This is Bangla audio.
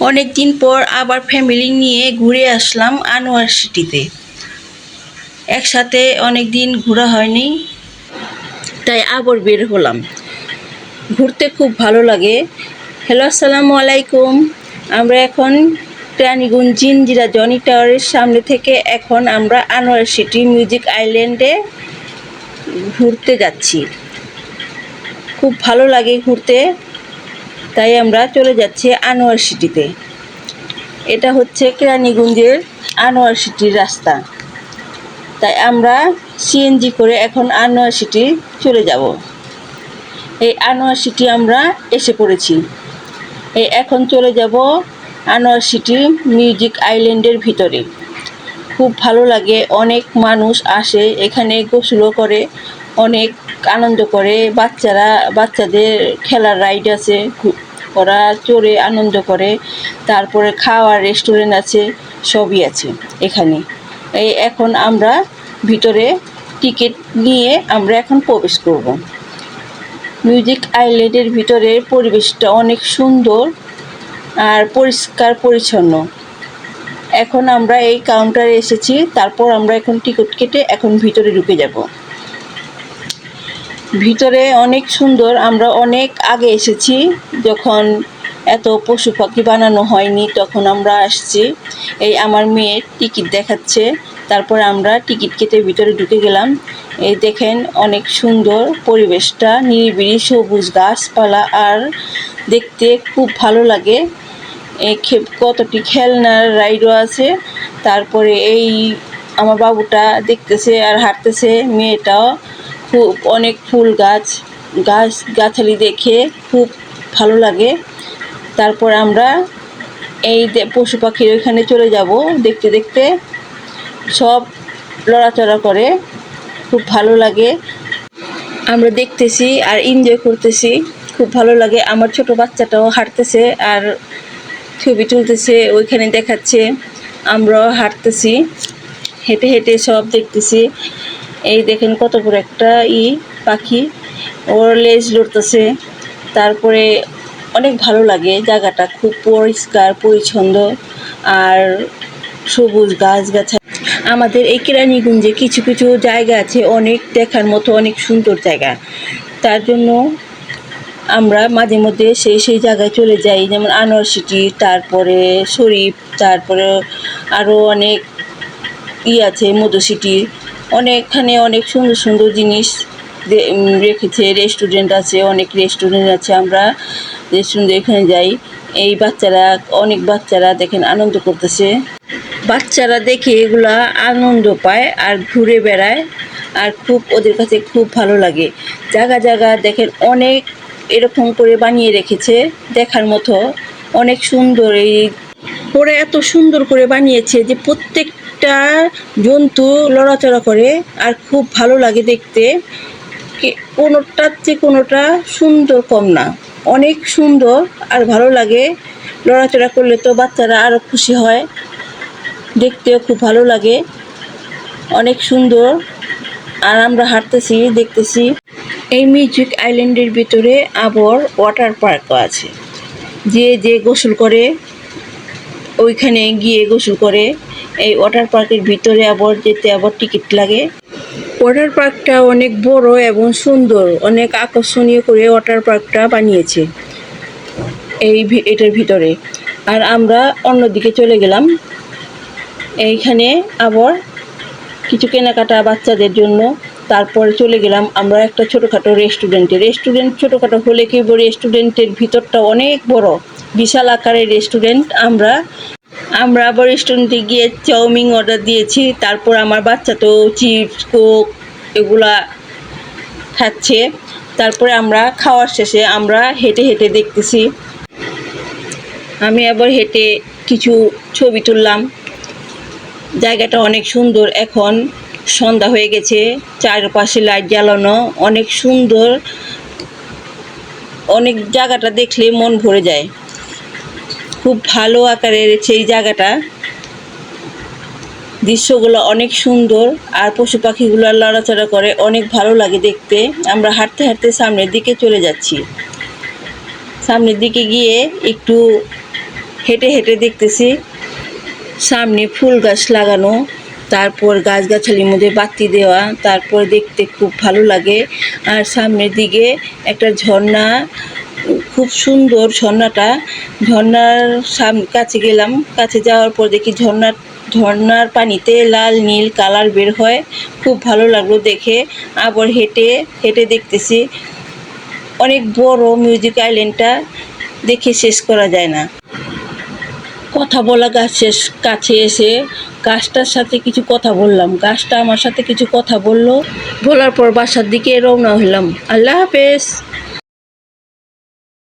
অনেক দিন পর আবার ফ্যামিলি নিয়ে ঘুরে আসলাম আনোয়ার সিটিতে। একসাথে অনেক দিন ঘোরা হয়নি, তাই আবার বের হলাম। ঘুরতে খুব ভালো লাগে। হ্যালো, আসসালামু আলাইকুম। আমরা এখন প্রাণীগুঞ্জ জিনজিরা জনি টাওয়ারের সামনে থেকে এখন আমরা আনোয়ার সিটি মিউজিক আইল্যান্ডে ঘুরতে যাচ্ছি। খুব ভালো লাগে ঘুরতে। তাই আমরা চলে যাচ্ছি আনোয়ার সিটিতে। এটা হচ্ছে কেরানীগঞ্জের আনোয়ার সিটির রাস্তা। তাই আমরা সিএনজি করে এখন আনোয়ার সিটি চলে যাব। এই আনোয়ার সিটি আমরা এসে পড়েছি। এই এখন চলে যাব আনোয়ার সিটি মিউজিক আইল্যান্ডের ভিতরে। খুব ভালো লাগে, অনেক মানুষ আসে, এখানে গোসলও করে, অনেক আনন্দ করে, বাচ্চারা, বাচ্চাদের খেলার রাইড আছে ওরা চড়ে, আনন্দ করে। তারপরে খাওয়ার রেস্টুরেন্ট আছে, সবই আছে এখানে। এই এখন আমরা ভিতরে টিকিট নিয়ে আমরা এখন প্রবেশ করব। মিউজিক আইল্যান্ডের ভিতরে পরিবেশটা অনেক সুন্দর আর পরিষ্কার, পরিচ্ছন্ন। এখন আমরা এই কাউন্টারে এসেছি, তারপর আমরা এখন টিকিট কেটে এখন ভিতরে ঢুকে যাব। ভিতরে অনেক সুন্দর, আমরা অনেক আগে এসেছি, যখন এত পশু পাখি বানানো হয়নি, তখন আমরা আসছি। এই আমার মেয়ে টিকিট দেখাচ্ছে, তারপর আমরা টিকিট কেটে ভিতরে ঢুকে গেলাম। এই দেখেন অনেক সুন্দর পরিবেশটা, নিরিবিলি সবুজ গাছপালা, আর দেখতে খুব ভালো লাগে। খে- কতটি খেলনার রাইডও আছে, তারপরে এই আমার বাবুটা দেখতেছে আর হাঁটতেছে, মেয়েটাও খুব অনেক ফুল গাছ গাছ, গাছালি দেখে খুব ভালো লাগে। তারপর আমরা এই পশু পাখির ওইখানে চলে যাব দেখতে দেখতে। সব লড়াচড়া করে, খুব ভালো লাগে। আমরা দেখতেছি আর এনজয় করতেছি, খুব ভালো লাগে। আমার ছোট বাচ্চাটাও হাঁটতেছে আর ছবি তুলতেছে, ওইখানে দেখাচ্ছে। আমরাও হাঁটতেছি, হেঁটে হেঁটে সব দেখতেছি। এই দেখেন কত বড় একটা ই পাখি। ওর লেজ লড়তেছে। তারপরে অনেক ভালো লাগে জায়গাটা, খুব পরিষ্কার, পরিচ্ছন্ন আর সবুজ গাছগাছা। আমাদের এই কেরানীগঞ্জে কিছু কিছু জায়গা আছে, অনেক দেখার মতো, অনেক সুন্দর জায়গা। তার জন্য আমরা মাঝে মধ্যে সেই সেই জায়গায় চলে যাই, যেমন আনোয়ার সিটি, তারপরে শরীফ, তারপরে আরও অনেক ই আছে, মধু সিটি। অনেকখানে অনেক সুন্দর সুন্দর জিনিস রেখেছে। রেস্টুরেন্ট আছে, অনেক রেস্টুরেন্ট আছে। আমরা রেস্টুরেন্ট এখানে যাই। এই বাচ্চারা, অনেক বাচ্চারা দেখেন আনন্দ করতেছে। বাচ্চারা দেখে এগুলা আনন্দ পায় আর ঘুরে বেড়ায় আর খুব ওদের কাছে খুব ভালো লাগে। জায়গা জায়গা দেখেন অনেক এরকম করে বানিয়ে রেখেছে দেখার মতো। অনেক সুন্দর এই ওরা এত সুন্দর করে বানিয়েছে যে প্রত্যেকটা জন্তু লড়াচড়া করে আর খুব ভালো লাগে দেখতে। কোনোটার চেয়ে কোনোটা সুন্দর কম না। অনেক সুন্দর আর ভালো লাগে। লড়াচড়া করলে তো বাচ্চারা আরও খুশি হয়। দেখতেও খুব ভালো লাগে। অনেক সুন্দর। আর আমরা হাঁটতেছি, দেখতেছি। এই মিউজিক আইল্যান্ডের ভিতরে আবার ওয়াটার পার্কও আছে। যে যে গোসল করে, ওইখানে গিয়ে গোসল করে। এই ওয়াটার পার্কের ভিতরে আবার যেতে আবার টিকিট লাগে। ওয়াটার পার্কটা অনেক বড় এবং সুন্দর, অনেক আকর্ষণীয় করে ওয়াটার পার্কটা বানিয়েছে এই এটার ভিতরে। আর আমরা অন্যদিকে চলে গেলাম। এইখানে আবার কিছু কেনাকাটা বাচ্চাদের জন্য। তারপরে চলে গেলাম আমরা একটা ছোটোখাটো রেস্টুরেন্টে রেস্টুরেন্ট ছোটোখাটো হলে কি রেস্টুরেন্টের ভিতরটা অনেক বড়। বিশাল আকারের রেস্টুরেন্ট আমরা আমরা আবার রেস্টুরেন্টে গিয়ে চাউমিন অর্ডার দিয়েছি, তারপর আমার বাচ্চা তো চিপস কোক এগুলা খাচ্ছে। তারপরে আমরা খাওয়ার শেষে আমরা হেঁটে হেঁটে দেখতেছি। আমি আবার হেঁটে কিছু ছবি তুললাম। জায়গাটা অনেক সুন্দর, এখন সন্ধ্যা হয়ে গেছে, চারপাশে লাইট জ্বালানো, অনেক সুন্দর। অনেক জায়গাটা দেখলে মন ভরে যায়। খুব ভালো আকারের সেই জায়গাটা। দৃশ্যগুলো অনেক সুন্দর আর পশু পাখিগুলো লড়াচড়া করে, অনেক ভালো লাগে দেখতে। আমরা হাঁটতে হাঁটতে সামনের দিকে চলে যাচ্ছি। সামনের দিকে গিয়ে একটু হেঁটে হেঁটে দেখতেছি, সামনে ফুল গাছ লাগানো, তারপর গাছগাছালির মধ্যে বাতি দেওয়া, তারপর দেখতে খুব ভালো লাগে। আর সামনের দিকে একটা ঝর্ণা খুব সুন্দর ঝর্ণাটা। ঝর্ণার সাম, কাছে গেলাম, কাছে যাওয়ার পর দেখি ঝর্ণার ঝর্ণার পানিতে লাল, নীল কালার বের হয়। খুব ভালো লাগল দেখে। আবার হেঁটে হেঁটে দেখতেছি, অনেক বড় মিউজিক আইল্যান্ডটা দেখে শেষ করা যায় না। কথা বলা গাছের কাছে এসে গাছটার সাথে কিছু কথা বললাম। গাছটা আমার সাথে কিছু কথা বলল। বলার পর বাসার দিকে রওনা হলাম। আল্লাহ হাফেজ।